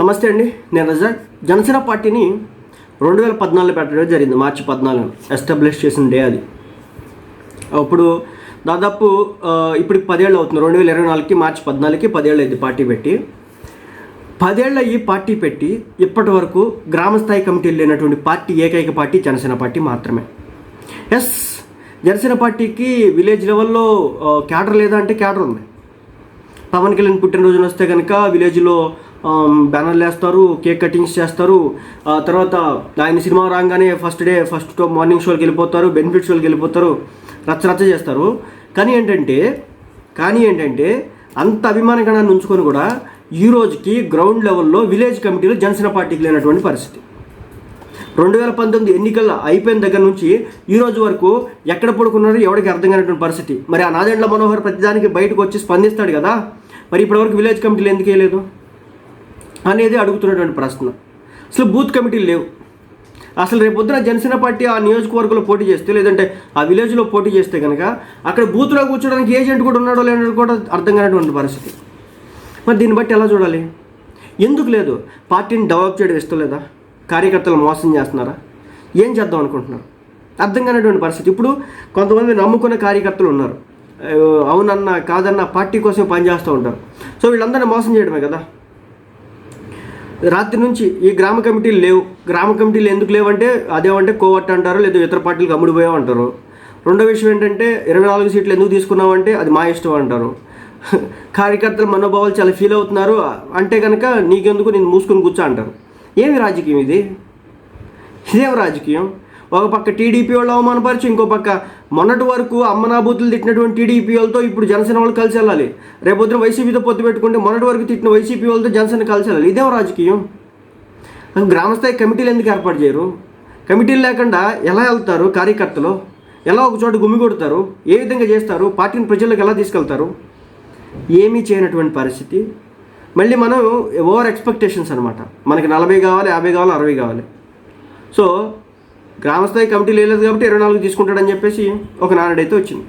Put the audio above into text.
నమస్తే అండి నేను రజాక్ జనసేన పార్టీని రెండు వేల పద్నాలుగులో పెట్టడం జరిగింది మార్చి పద్నాలుగు ఎస్టాబ్లిష్ చేసిన డే అది. అప్పుడు దాదాపు ఇప్పుడు పదేళ్ళు అవుతుంది. రెండు వేల ఇరవై నాలుగుకి మార్చి పద్నాలుగుకి పదేళ్ళు అయింది పార్టీ పెట్టి. పదేళ్ళ ఈ పార్టీ పెట్టి ఇప్పటి వరకు గ్రామస్థాయి కమిటీలు లేనటువంటి పార్టీ ఏకైక పార్టీ జనసేన పార్టీ మాత్రమే. ఎస్ జనసేన పార్టీకి విలేజ్ లెవెల్లో క్యాడర్ లేదా అంటే క్యాడర్ ఉంది. పవన్ కళ్యాణ్ పుట్టినరోజున వస్తే కనుక విలేజ్లో బ్యానర్లు వేస్తారు కేక్ కటింగ్స్ చేస్తారు. ఆ తర్వాత ఆయన సినిమా రాగానే ఫస్ట్ డే ఫస్ట్ మార్నింగ్ షోకి వెళ్ళిపోతారు బెనిఫిట్ షోకి వెళ్ళిపోతారు. రచ్చ రచ్చ చేస్తారు. కానీ ఏంటంటే కానీ ఏంటంటే అంత అభిమానగణాన్ని ఉంచుకొని కూడా ఈ రోజుకి గ్రౌండ్ లెవెల్లో విలేజ్ కమిటీలో జనసేన పార్టీకి లేనటువంటి పరిస్థితి. రెండు వేల పంతొమ్మిది ఎన్నికల అయిపోయిన దగ్గర నుంచి ఈ రోజు వరకు ఎక్కడ పడుకున్నారో ఎవరికి అర్థం కానటువంటి పరిస్థితి. మరి ఆ నాదెండ్ల మనోహర్ ప్రతిదానికి బయటకు వచ్చి స్పందిస్తాడు కదా. మరి ఇప్పటివరకు విలేజ్ కమిటీలు ఎందుకు వేయలేదు? అనేది అడుగుతున్నటువంటి ప్రశ్న. అసలు బూత్ కమిటీలు లేవు. అసలు రేపు పొద్దున జనసేన పార్టీ ఆ నియోజకవర్గంలో పోటీ చేస్తే లేదంటే ఆ విలేజ్లో పోటీ చేస్తే కనుక అక్కడ బూత్లో కూర్చోడానికి ఏజెంట్ కూడా ఉన్నాడో లేదో కూడా అర్థం కానటువంటి పరిస్థితి. మరి దీన్ని బట్టి ఎలా చూడాలి? ఎందుకు లేదు? పార్టీని డెవలప్ చేయడం ఇష్టం లేదా కార్యకర్తలు మోసం చేస్తున్నారా? ఏం చేద్దాం అనుకుంటున్నారు? అర్థం కానటువంటి పరిస్థితి. ఇప్పుడు కొంతమంది నమ్ముకున్న కార్యకర్తలు ఉన్నారు. అవునన్నా కాదన్నా పార్టీ కోసం పనిచేస్తూ ఉంటారు. సో వీళ్ళందరినీ మోసం చేయడమే కదా? రాత్రి నుంచి ఈ గ్రామ కమిటీలు లేవు. గ్రామ కమిటీలు ఎందుకు లేవంటే అదేమంటే కోవట్ అంటారు లేదా ఇతర పార్టీలకు అమ్ముడుపోయాం అంటారు. రెండో విషయం ఏంటంటే ఇరవై నాలుగు సీట్లు ఎందుకు తీసుకున్నామంటే అది మా ఇష్టం అంటారు. కార్యకర్తల మనోభావాలు చాలా ఫీల్ అవుతున్నారు. అంటే కనుక నీకెందుకు నేను మూసుకొని కూర్చో అంటారు. ఏమి రాజకీయం ఇది? ఇదేం రాజకీయం? ఒక పక్క టీడీపీ వాళ్ళు అవమానపరచు ఇంకో పక్క మొన్నటి వరకు అమ్మనాబూతులు తిట్టినటువంటి టీడీపీ వాళ్ళతో ఇప్పుడు జనసేన వాళ్ళు కలిసి వెళ్ళాలి. రేపొద్దున వైసీపీతో పొత్తు పెట్టుకుంటే మొన్నటి వరకు తిట్టిన వైసీపీ వాళ్ళతో జనసేన కలిసి వెళ్ళాలి. ఇదేం రాజకీయం? గ్రామస్థాయి కమిటీలు ఎందుకు ఏర్పాటు చేయరు? కమిటీలు లేకుండా ఎలా వెళ్తారు కార్యకర్తలు? ఎలా ఒక చోట గుమ్మి కొడతారు? ఏ విధంగా చేస్తారు? పార్టీని ప్రజలకు ఎలా తీసుకెళ్తారు? ఏమీ చేయనటువంటి పరిస్థితి. మళ్ళీ మనం ఓవర్ ఎక్స్పెక్టేషన్స్ అనమాట మనకి నలభై కావాలి యాభై కావాలి అరవై కావాలి. సో గ్రామస్థాయి కమిటీ లేదు కాబట్టి ఇరవై నాలుగు తీసుకుంటాడని చెప్పేసి ఒక నానుడైతే వచ్చింది.